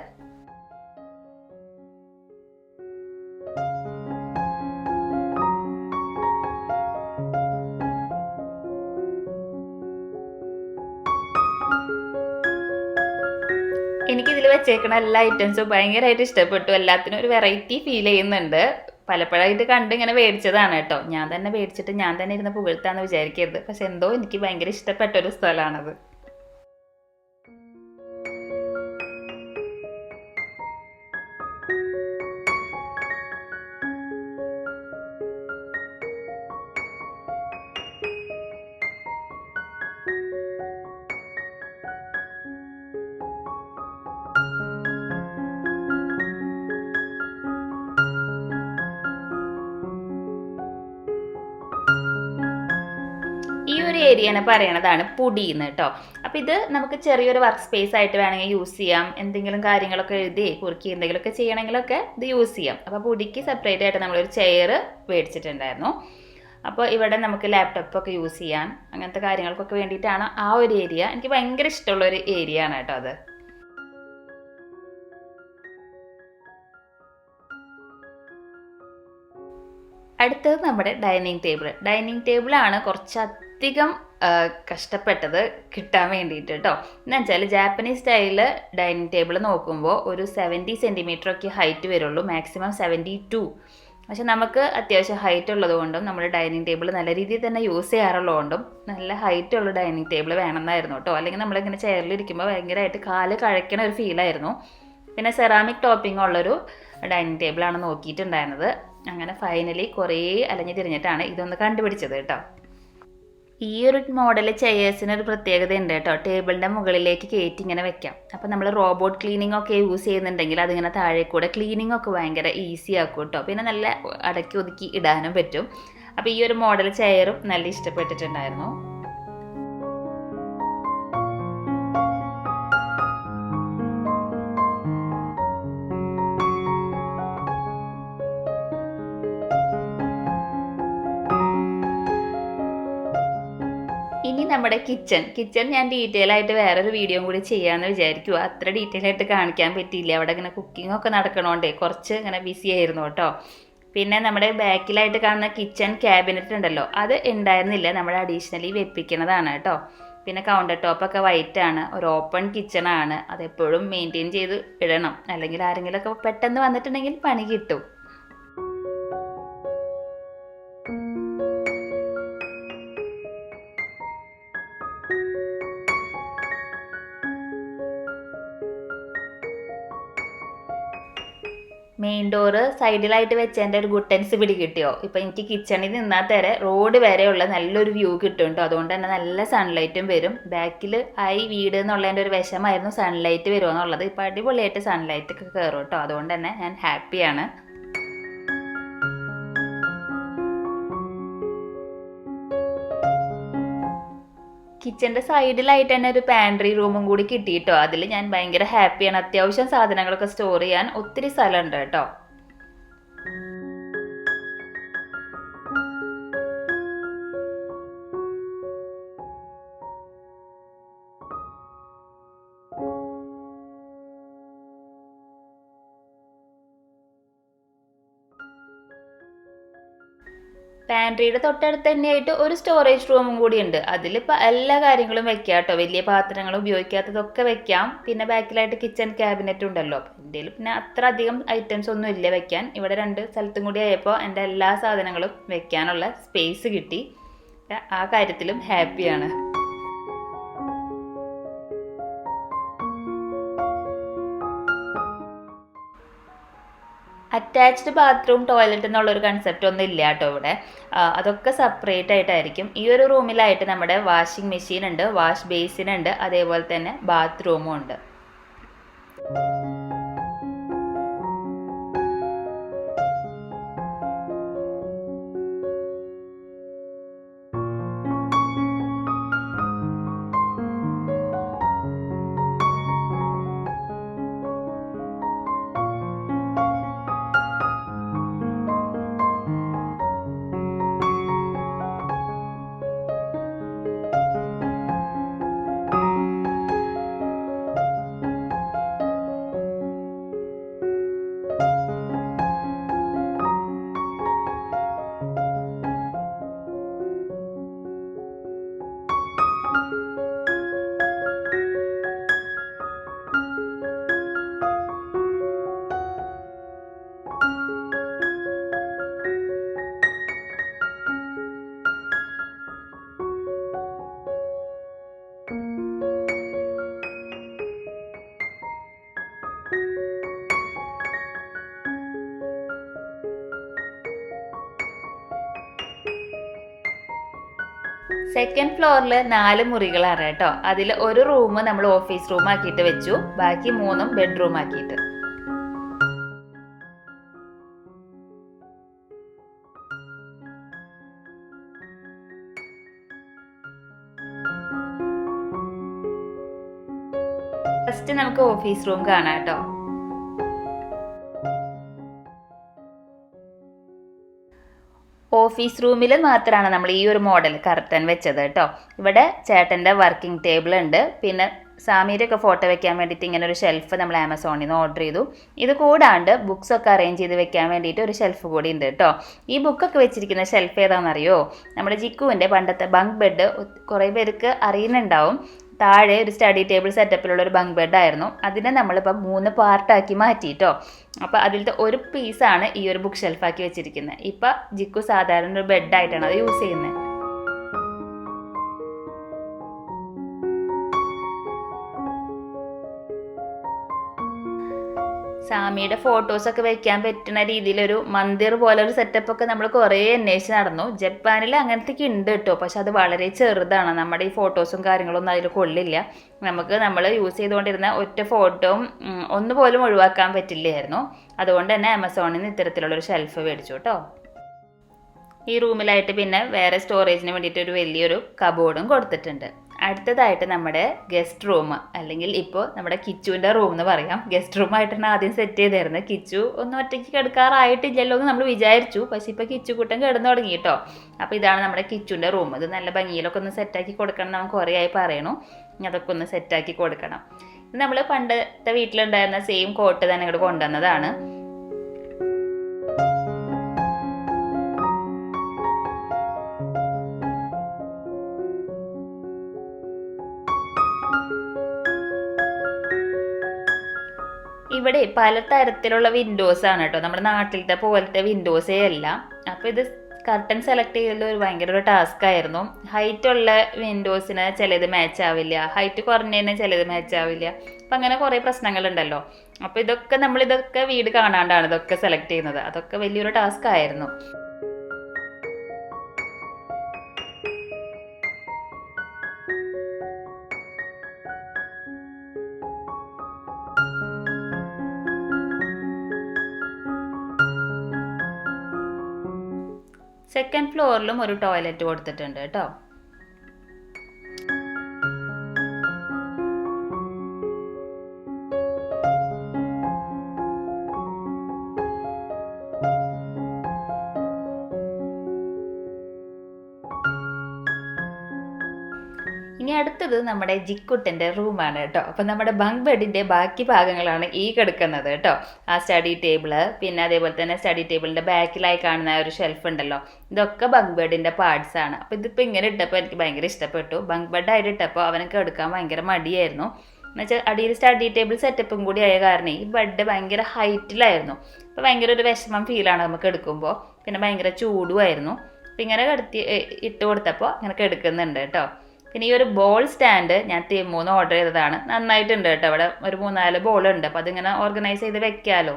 വെച്ചേക്കണ എല്ലാ ഐറ്റംസും ഭയങ്കരമായിട്ട് ഇഷ്ടപ്പെട്ടു. എല്ലാത്തിനും ഒരു വെറൈറ്റി ഫീൽ ചെയ്യുന്നുണ്ട്. പലപ്പോഴായിട്ട് കണ്ട് ഇങ്ങനെ മേടിച്ചതാണ് കേട്ടോ. ഞാൻ തന്നെ മേടിച്ചിട്ട് ഞാൻ തന്നെ ഇരുന്ന് പുകഴ്ത്താന്ന് വിചാരിക്കരുത്. പക്ഷെ എന്തോ എനിക്ക് ഭയങ്കര ഇഷ്ടപ്പെട്ട ഒരു സ്ഥലമാണത്. ഏരിയനെ പറയണതാണ് പൊടിയെന്ന് കേട്ടോ അപ്പം ഇത് നമുക്ക് ചെറിയൊരു വർക്ക് സ്പേസ് ആയിട്ട് വേണമെങ്കിൽ യൂസ് ചെയ്യാം. എന്തെങ്കിലും കാര്യങ്ങളൊക്കെ എഴുതി കുറുക്കി എന്തെങ്കിലുമൊക്കെ ചെയ്യണമെങ്കിലൊക്കെ ഇത് യൂസ് ചെയ്യാം. അപ്പോൾ പൊടിക്ക് സെപ്പറേറ്റ് ആയിട്ട് നമ്മളൊരു ചെയർ മേടിച്ചിട്ടുണ്ടായിരുന്നു. അപ്പോൾ ഇവിടെ നമുക്ക് ലാപ്ടോപ്പൊക്കെ യൂസ് ചെയ്യാൻ അങ്ങനത്തെ കാര്യങ്ങൾക്കൊക്കെ വേണ്ടിയിട്ടാണ് ആ ഒരു ഏരിയ എനിക്ക് ഭയങ്കര ഇഷ്ടമുള്ള ഒരു ഏരിയ ആണ് കേട്ടോ അത്. അടുത്തത് നമ്മുടെ ഡൈനിങ് ടേബിൾ ഡൈനിങ് ടേബിളാണ് കുറച്ചധികം ആ, കഷ്ടപ്പെട്ടത് കിട്ടാൻ വേണ്ടിയിട്ട് കേട്ടോ എന്ന് വെച്ചാൽ ജാപ്പനീസ് സ്റ്റൈലിൽ ഡൈനിങ് ടേബിൾ നോക്കുമ്പോൾ ഒരു സെവന്റി സെന്റിമീറ്റർ ഒക്കെ ഹൈറ്റ് വരുള്ളൂ. മാക്സിമം സെവന്റി ടു പക്ഷെ നമുക്ക് അത്യാവശ്യം ഹൈറ്റ് ഉള്ളതുകൊണ്ടും നമ്മൾ ഡൈനിങ് ടേബിൾ നല്ല രീതിയിൽ തന്നെ യൂസ് ചെയ്യാറുള്ളതുകൊണ്ടും നല്ല ഹൈറ്റ് ഉള്ള ഡൈനിങ് ടേബിൾ വേണമെന്നായിരുന്നു കേട്ടോ അല്ലെങ്കിൽ നമ്മളിങ്ങനെ ചെയറിലിരിക്കുമ്പോൾ ഭയങ്കരമായിട്ട് കാൽ കഴിക്കണ ഒരു ഫീലായിരുന്നു പിന്നെ സെറാമിക് ടോപ്പിംഗ് ഉള്ളൊരു ഡൈനിങ് ടേബിളാണ് നോക്കിയിട്ടുണ്ടായിരുന്നത്. അങ്ങനെ ഫൈനലി കുറേ അലഞ്ഞു തിരിഞ്ഞിട്ടാണ് ഇതൊന്ന് കണ്ടുപിടിച്ചത് കേട്ടോ ഈ ഒരു മോഡൽ ചെയേഴ്സിന് ഒരു പ്രത്യേകത ഉണ്ട് കേട്ടോ. ടേബിളിന്റെ മുകളിലേക്ക് കയറ്റി ഇങ്ങനെ വെക്കാം. അപ്പോൾ നമ്മൾ റോബോട്ട് ക്ലീനിങ് ഒക്കെ യൂസ് ചെയ്യുന്നുണ്ടെങ്കിൽ അതിങ്ങനെ താഴെ കൂടെ ക്ലീനിങ് ഒക്കെ ഭയങ്കര ഈസി ആക്കും കേട്ടോ. പിന്നെ നല്ല അടക്കി ഒതുക്കി ഇടാനും പറ്റും. അപ്പോൾ ഈ ഒരു മോഡൽ ചെയറും നല്ല ഇഷ്ടപ്പെട്ടിട്ടുണ്ടായിരുന്നു. നമ്മുടെ കിച്ചൺ. കിച്ചൺ ഞാൻ ഡീറ്റെയിൽ ആയിട്ട് വേറൊരു വീഡിയോ കൂടി ചെയ്യാന്ന് വിചാരിക്കുക അത്ര ഡീറ്റെയിൽ ആയിട്ട് കാണിക്കാൻ പറ്റിയില്ല? അവിടെ ഇങ്ങനെ കുക്കിംഗ് ഒക്കെ നടക്കണോണ്ടേ. കുറച്ച് ഇങ്ങനെ ബിസി ആയിരുന്നു കേട്ടോ. പിന്നെ നമ്മുടെ ബാക്കിലായിട്ട് കാണുന്ന കിച്ചൺ ക്യാബിനറ്റ് ഉണ്ടല്ലോ. അത് ഉണ്ടായിരുന്നില്ല. നമ്മൾ അഡീഷണലി വെപ്പിക്കുന്നതാണ് കേട്ടോ. പിന്നെ കൗണ്ടർ ടോപ്പൊക്കെ വൈറ്റ് ആണ്. ഒരു ഓപ്പൺ കിച്ചൺ ആണ്. അതെപ്പോഴും മെയിന്റെയിൻ ചെയ്ത് ഇടണം. അല്ലെങ്കിൽ ആരെങ്കിലും ഒക്കെ പെട്ടെന്ന് വന്നിട്ടുണ്ടെങ്കിൽ പണി കിട്ടും. ഡോറ് സൈഡിലായിട്ട് വെച്ചതിന്റെ ഒരു ഗുട്ടൻസ് പിടി കിട്ടിയോ? ഇപ്പം എനിക്ക് കിച്ചണിൽ നിന്നാൽ തരെ റോഡ് വരെയുള്ള നല്ലൊരു വ്യൂ കേട്ടോ അതുകൊണ്ട് തന്നെ നല്ല സൺലൈറ്റും വരും. ബാക്കിൽ ആയി വീട് എന്നുള്ളതിന്റെ ഒരു വിഷമായിരുന്നു സൺലൈറ്റ് വരുമോ എന്നുള്ളത് ഇപ്പം അടിപൊളിയായിട്ട് സൺലൈറ്റ് ഒക്കെ കയറും കേട്ടോ അതുകൊണ്ട് തന്നെ ഞാൻ ഹാപ്പിയാണ് കിച്ചന്റെ സൈഡിലായിട്ട് തന്നെ ഒരു പാൻട്രി റൂമും കൂടി കിട്ടിയിട്ടോ. അതിൽ ഞാൻ ഭയങ്കര ഹാപ്പിയാണ് അത്യാവശ്യം സാധനങ്ങളൊക്കെ സ്റ്റോർ ചെയ്യാൻ ഒത്തിരി സ്ഥലമുണ്ട് കേട്ടോ. പാൻട്രിയുടെ തൊട്ടടുത്ത് തന്നെയായിട്ട് ഒരു സ്റ്റോറേജ് റൂമും കൂടി ഉണ്ട് അതിൽ എല്ലാ കാര്യങ്ങളും വെക്കാം കേട്ടോ. വലിയ പാത്രങ്ങൾ ഉപയോഗിക്കാത്തതൊക്കെ വെക്കാം. പിന്നെ ബാക്കിലായിട്ട് കിച്ചൺ ക്യാബിനറ്റ് ഉണ്ടല്ലോ. എന്റെ പിന്നെ അത്ര അധികം ഐറ്റംസ് ഒന്നും ഇല്ല വെക്കാൻ. ഇവിടെ രണ്ട് സ്ഥലത്തും കൂടി ആയപ്പോൾ എന്റെ എല്ലാ സാധനങ്ങളും വെക്കാനുള്ള സ്പേസ് കിട്ടി. ആ കാര്യത്തിലും ഹാപ്പിയാണ് അറ്റാച്ച്ഡ് ബാത്റൂം ടോയ്ലറ്റ് എന്നുള്ളൊരു കൺസെപ്റ്റ് ഒന്നും ഇല്ല കേട്ടോ ഇവിടെ. അതൊക്കെ സെപ്പറേറ്റ് ആയിട്ടായിരിക്കും. ഈ ഒരു റൂമിലായിട്ട് നമ്മുടെ വാഷിംഗ് മെഷീൻ ഉണ്ട് വാഷ് ബേസിൻ ഉണ്ട് അതേപോലെ തന്നെ ബാത്റൂമും ഉണ്ട്. സെക്കൻഡ് ഫ്ലോറിൽ നാല് മുറികളാണ് കേട്ടോ. അതിൽ ഒരു റൂം നമ്മൾ ഓഫീസ് റൂം ആക്കിയിട്ട് വെച്ചു. ബാക്കി മൂന്നും ബെഡ്റൂം ആക്കിയിട്ട്. ഫസ്റ്റ് നമുക്ക് ഓഫീസ് റൂം കാണാം കേട്ടോ. ഓഫീസ് റൂമിൽ മാത്രമാണ് നമ്മൾ ഈ ഒരു മോഡൽ കർട്ടൻ വെച്ചത് കേട്ടോ ഇവിടെ ചേട്ടന്റെ വർക്കിംഗ് ടേബിൾ ഉണ്ട്. പിന്നെ സാമീരൊക്കെ ഫോട്ടോ വെക്കാൻ വേണ്ടിയിട്ട് ഇങ്ങനെ ഒരു ഷെൽഫ് നമ്മൾ ആമസോണിൽ നിന്ന് ഓർഡർ ചെയ്തു. ഇത് കൂടാണ്ട് ബുക്സ് ഒക്കെ അറേഞ്ച് ചെയ്ത് വെക്കാൻ വേണ്ടിയിട്ട് ഒരു ഷെൽഫ് കൂടി ഉണ്ട് കേട്ടോ ഈ ബുക്കൊക്കെ വെച്ചിരിക്കുന്ന ഷെൽഫ് ഏതാണെന്നറിയോ നമ്മുടെ ജിക്കുവിന്റെ പണ്ടത്തെ ബങ്ക് ബെഡ് കുറേ പേർക്ക് അറിയുന്നുണ്ടാവും. താഴെ ഒരു സ്റ്റഡി ടേബിൾ സെറ്റപ്പിലുള്ള ഒരു ബങ്ക് ബെഡ് ആയിരുന്നു. അതിനെ നമ്മളിപ്പോൾ മൂന്ന് പാർട്ടാക്കി മാറ്റിയിട്ടോ അപ്പോൾ അതിലത്തെ ഒരു പീസാണ് ഈ ഒരു ബുക്ക് ഷെൽഫാക്കി വെച്ചിരിക്കുന്നത്. ഇപ്പോൾ ജിക്കു സാധാരണ ഒരു ബെഡായിട്ടാണ് അത് യൂസ് ചെയ്യുന്നത്. സാമിയുടെ ഫോട്ടോസൊക്കെ വെക്കാൻ പറ്റുന്ന രീതിയിലൊരു മന്ദിർ പോലെ ഒരു സെറ്റപ്പ് ഒക്കെ നമ്മൾ കുറേ അന്വേഷിച്ച് നടന്നു. ജപ്പാനിൽ അങ്ങനത്തേക്ക് ഉണ്ട് കേട്ടോ. പക്ഷെ അത് വളരെ ചെറുതാണ്. നമ്മുടെ ഈ ഫോട്ടോസും കാര്യങ്ങളൊന്നും അതിൽ കൊള്ളില്ല. നമുക്ക് നമ്മൾ യൂസ് ചെയ്തുകൊണ്ടിരുന്ന ഒറ്റ ഫോട്ടോയും ഒന്നുപോലും ഒഴിവാക്കാൻ പറ്റില്ലായിരുന്നു. അതുകൊണ്ട് തന്നെ ആമസോണിൽ നിന്ന് ഇത്തരത്തിലുള്ള ഒരു ഷെൽഫ് മേടിച്ചു കേട്ടോ. ഈ റൂമിലായിട്ട് പിന്നെ വേറെ സ്റ്റോറേജിന് വേണ്ടിയിട്ട് ഒരു വലിയൊരു കബോർഡും കൊടുത്തിട്ടുണ്ട്. അടുത്തതായിട്ട് നമ്മുടെ ഗസ്റ്റ് റൂം അല്ലെങ്കിൽ ഇപ്പോൾ നമ്മുടെ കിച്ചുവിന്റെ റൂം എന്ന് പറയാം. ഗസ്റ്റ് റൂം ആയിട്ടാണ് ആദ്യം സെറ്റ് ചെയ്തിരുന്നത് കിച്ചു ഒന്നും ഒറ്റയ്ക്ക് കിടക്കാറായിട്ടില്ലല്ലോ എന്ന് നമ്മൾ വിചാരിച്ചു. പക്ഷേ ഇപ്പോൾ കിച്ചു കൂട്ടം കിടന്നു തുടങ്ങി കേട്ടോ അപ്പോൾ ഇതാണ് നമ്മുടെ കിച്ചുവിന്റെ റൂം ഇത് നല്ല ഭംഗിയിലൊക്കെ ഒന്ന് സെറ്റാക്കി കൊടുക്കണം എന്ന് നമുക്ക് കുറേ ആയി പറയണു അതൊക്കെ ഒന്ന് സെറ്റാക്കി കൊടുക്കണം. ഇത് നമ്മൾ പണ്ടത്തെ വീട്ടിലുണ്ടായിരുന്ന സെയിം കോട്ട് തന്നെ ഇങ്ങോട്ട് കൊണ്ടുവന്നതാണ്. ഇവിടെ പല തരത്തിലുള്ള വിൻഡോസ് ആണ് കേട്ടോ. നമ്മുടെ നാട്ടിലത്തെ പോലത്തെ വിൻഡോസേ അല്ല. അപ്പോൾ ഇത് കർട്ടൻ സെലക്ട് ചെയ്തത് ഒരു ഭയങ്കര ഒരു ടാസ്ക് ആയിരുന്നു. ഹൈറ്റ് ഉള്ള വിൻഡോസിന് ചിലത് മാച്ച് ആവില്ല. ഹൈറ്റ് കുറഞ്ഞതിന് ചിലത് മാച്ച് ആവില്ല. അപ്പം അങ്ങനെ കുറേ പ്രശ്നങ്ങളുണ്ടല്ലോ. അപ്പോൾ ഇതൊക്കെ നമ്മൾ ഇതൊക്കെ വീട് കാണാണ്ടാണ് ഇതൊക്കെ സെലക്ട് ചെയ്യുന്നത്. അതൊക്കെ വലിയൊരു ടാസ്ക് ആയിരുന്നു. സെക്കൻഡ് ഫ്ലോറിലും ഒരു ടോയ്ലറ്റ് കൊടുത്തിട്ടുണ്ട് കേട്ടോ. നമ്മുടെ ജിക്കുട്ടന്റെ റൂമാണ് കേട്ടോ. അപ്പം നമ്മുടെ ബങ്ക് ബെഡിന്റെ ബാക്കി ഭാഗങ്ങളാണ് ഈ കിടക്കുന്നത് കേട്ടോ. ആ സ്റ്റഡി ടേബിൾ പിന്നെ അതേപോലെ തന്നെ സ്റ്റഡി ടേബിളിന്റെ ബാക്കിലായി കാണുന്ന ഒരു ഷെൽഫ് ഉണ്ടല്ലോ. ഇതൊക്കെ ബങ്ക് ബെഡിന്റെ പാർട്സ് ആണ്. അപ്പോൾ ഇതിപ്പോ ഇങ്ങനെ ഇട്ടപ്പോൾ എനിക്ക് ഭയങ്കര ഇഷ്ടപ്പെട്ടു. ബങ്ക് ബെഡ് ആയിട്ട് ഇട്ടപ്പോൾ അവനൊക്കെ എടുക്കാൻ ഭയങ്കര മടിയായിരുന്നു. എന്നുവെച്ചാൽ അടിയിൽ സ്റ്റഡി ടേബിൾ സെറ്റപ്പും കൂടി ആയ കാരണം ഈ ബെഡ് ഭയങ്കര ഹൈറ്റിലായിരുന്നു അപ്പോൾ ഭയങ്കര ഒരു വിഷമം ഫീലാണ് നമുക്ക് എടുക്കുമ്പോൾ പിന്നെ ഭയങ്കര ചൂടുമായിരുന്നു അപ്പം ഇങ്ങനെ കിടത്തി ഇട്ട് കൊടുത്തപ്പോൾ ഇങ്ങനെ കെടുക്കുന്നുണ്ട് കേട്ടോ. പിന്നെ ഈ ഒരു ബോൾ സ്റ്റാൻഡ് ഞാൻ മൂന്ന് ഓർഡർ ചെയ്തതാണ്. നന്നായിട്ടുണ്ട് കേട്ടോ. അവിടെ ഒരു മൂന്നാൽ ബോൾ ഉണ്ട്. അപ്പൊ അതിങ്ങനെ ഓർഗനൈസ് ചെയ്ത് വെക്കാലോ.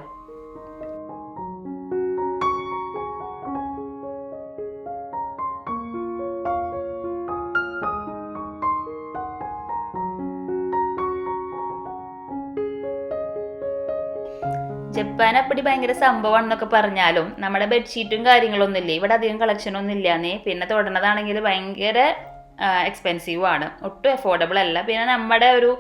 ജപ്പാൻ അപ്പടി ഭയങ്കര സംഭവമാണെന്നൊക്കെ പറഞ്ഞാലും നമ്മുടെ ബെഡ്ഷീറ്റും കാര്യങ്ങളൊന്നും ഇല്ലേ ഇവിടെ അധികം കളക്ഷൻ ഒന്നും ഇല്ലാന്നേ പിന്നെ തുടർന്നതാണെങ്കിൽ ഭയങ്കര എക്സ്പെൻസീവ് ആണ്. ഒട്ടും അഫോർഡബിൾ അല്ല. പിന്നെ നമ്മുടെ ഒരു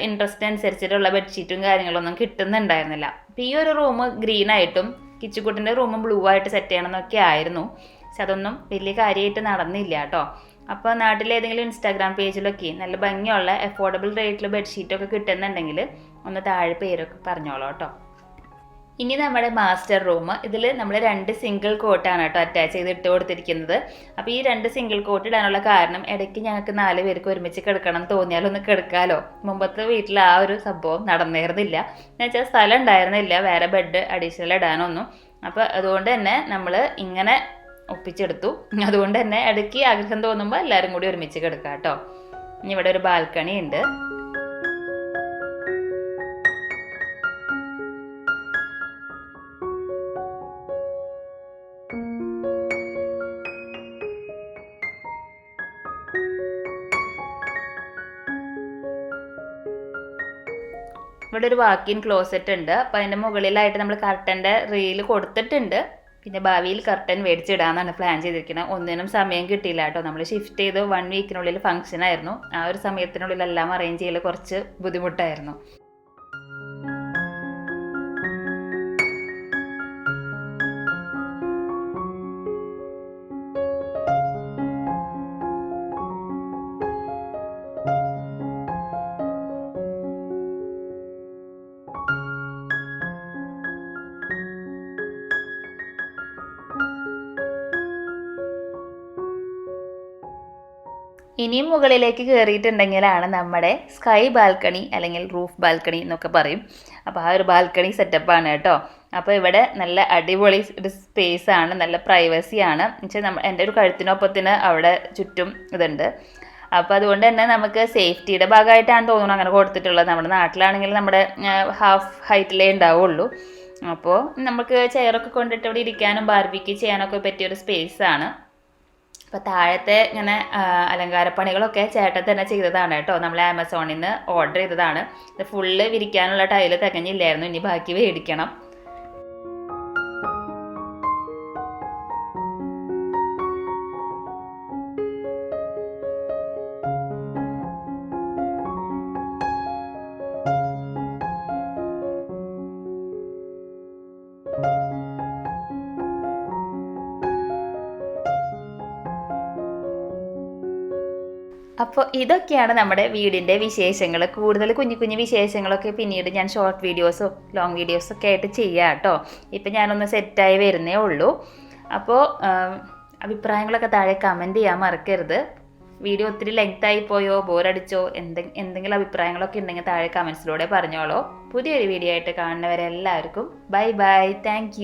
ഇൻട്രസ്റ്റ് അനുസരിച്ചിട്ടുള്ള ബെഡ്ഷീറ്റും കാര്യങ്ങളൊന്നും കിട്ടുന്നുണ്ടായിരുന്നില്ല. അപ്പം ഈ ഒരു റൂം ഗ്രീൻ ആയിട്ടും കിച്ചുക്കുട്ടിന്റെ റൂമും ബ്ലൂ ആയിട്ട് സെറ്റ് ചെയ്യണമെന്നൊക്കെ ആയിരുന്നു. പക്ഷെ അതൊന്നും വലിയ കാര്യമായിട്ട് നടന്നില്ല കേട്ടോ. അപ്പോൾ നാട്ടിൽ ഏതെങ്കിലും ഇൻസ്റ്റാഗ്രാം പേജിലൊക്കെ നല്ല ഭംഗിയുള്ള അഫോർഡബിൾ റേറ്റിൽ ബെഡ്ഷീറ്റൊക്കെ കിട്ടുന്നുണ്ടെങ്കിൽ ഒന്ന് താഴെ പേരൊക്കെ പറഞ്ഞോളൂ കേട്ടോ. ഇനി നമ്മുടെ മാസ്റ്റർ റൂം ഇതിൽ നമ്മൾ രണ്ട് സിംഗിൾ കോട്ടാണ് കേട്ടോ അറ്റാച്ച് ചെയ്ത് ഇട്ട് കൊടുത്തിരിക്കുന്നത്. അപ്പോൾ ഈ രണ്ട് സിംഗിൾ കോട്ട് ഇടാനുള്ള കാരണം ഇടയ്ക്ക് ഞങ്ങൾക്ക് നാല് പേർക്ക് ഒരുമിച്ച് കിടക്കണം ഒന്ന് കിടക്കാലോ. മുമ്പത്തെ വീട്ടിൽ ആ ഒരു സംഭവം നടന്നിരുന്നില്ല എന്നുവെച്ചാൽ സ്ഥലം ഉണ്ടായിരുന്നില്ല വേറെ ബെഡ് അഡീഷണൽ ഇടാനൊന്നും. അപ്പോൾ അതുകൊണ്ട് തന്നെ നമ്മൾ ഇങ്ങനെ ഒപ്പിച്ചെടുത്തു. അതുകൊണ്ട് തന്നെ ഇടയ്ക്ക് ആഗ്രഹം തോന്നുമ്പോൾ എല്ലാവരും കൂടി ഒരുമിച്ച് കിടക്കാം കേട്ടോ ഇനി ഇവിടെ ഒരു ബാൽക്കണി ഉണ്ട്. ഇവിടെ ഒരു വാക്കിൻ ക്ലോസറ്റ് ഉണ്ട്. അപ്പോൾ അതിന്റെ മുകളിലായിട്ട് നമ്മൾ കർട്ടന്റെ റീൽ കൊടുത്തിട്ടുണ്ട്. പിന്നെ ഭാവിയിൽ കർട്ടൻ മേടിച്ചിടാന്നാണ് പ്ലാൻ ചെയ്തിരിക്കുന്നത്. ഒന്നിനും സമയം കിട്ടിയില്ല കേട്ടോ. നമ്മൾ ഷിഫ്റ്റ് ചെയ്ത് വൺ വീക്കിനുള്ളിൽ ഫംഗ്ഷൻ ആയിരുന്നു. ആ ഒരു സമയത്തിനുള്ളിൽ എല്ലാം അറേഞ്ച് ചെയ്യൽ കുറച്ച് ബുദ്ധിമുട്ടായിരുന്നു. ഇനിയും മുകളിലേക്ക് കയറിയിട്ടുണ്ടെങ്കിലാണ് നമ്മുടെ സ്കൈ ബാൽക്കണി അല്ലെങ്കിൽ റൂഫ് ബാൽക്കണി എന്നൊക്കെ പറയും. അപ്പോൾ ആ ഒരു ബാൽക്കണി സെറ്റപ്പാണ് കേട്ടോ. അപ്പോൾ ഇവിടെ നല്ല അടിപൊളി ഒരു സ്പേസ് ആണ് നല്ല പ്രൈവസി ആണ്. എന്നുവെച്ചാൽ നമ്മൾ എന്റെ ഒരു കഴുത്തിനൊപ്പത്തിന് അവിടെ ചുറ്റും ഇതുണ്ട്. അപ്പോൾ അതുകൊണ്ട് തന്നെ നമുക്ക് സേഫ്റ്റിയുടെ ഭാഗമായിട്ടാണ് തോന്നുന്നത് അങ്ങനെ കൊടുത്തിട്ടുള്ളത്. നമ്മുടെ നാട്ടിലാണെങ്കിൽ നമ്മുടെ ഹാഫ് ഹൈറ്റിലേ ഉണ്ടാവുള്ളൂ. അപ്പോൾ നമുക്ക് ചെയറൊക്കെ കൊണ്ടിട്ട് ഇവിടെ ഇരിക്കാനും ബാർബിക്ക് ചെയ്യാനൊക്കെ പറ്റിയൊരു ആണ്. അപ്പോൾ താഴത്തെ ഇങ്ങനെ അലങ്കാരപ്പണികളൊക്കെ ചേട്ടൻ തന്നെ ചെയ്തതാണ് കേട്ടോ. നമ്മൾ ആമസോണിൽ നിന്ന് ഓർഡർ ചെയ്തതാണ്. ഇത് ഫുള്ള് വിരിക്കാനുള്ള ടൈൽ തികഞ്ഞില്ലായിരുന്നു. ഇനി ബാക്കി മേടിക്കണം അപ്പോൾ ഇതൊക്കെയാണ് നമ്മുടെ വീടിന്റെ വിശേഷങ്ങൾ. കൂടുതൽ കുഞ്ഞു കുഞ്ഞു വിശേഷങ്ങളൊക്കെ പിന്നീട് ഞാൻ ഷോർട്ട് വീഡിയോസോ ലോങ് വീഡിയോസൊക്കെ ആയിട്ട് ചെയ്യാം കേട്ടോ. ഇപ്പം ഞാനൊന്ന് സെറ്റായി വരുന്നേ ഉള്ളൂ. അപ്പോൾ അഭിപ്രായങ്ങളൊക്കെ താഴെ കമന്റ് ചെയ്യാൻ മറക്കരുത്. വീഡിയോ ഒത്തിരി ലെങ്ത് ആയി പോയോ ബോറടിച്ചോ എന്തെ എന്തെങ്കിലും അഭിപ്രായങ്ങളൊക്കെ ഉണ്ടെങ്കിൽ താഴെ കമൻസിലൂടെ പറഞ്ഞോളൂ. പുതിയൊരു വീഡിയോ ആയിട്ട് കാണുന്നവരെല്ലാവർക്കും ബൈ ബൈ താങ്ക്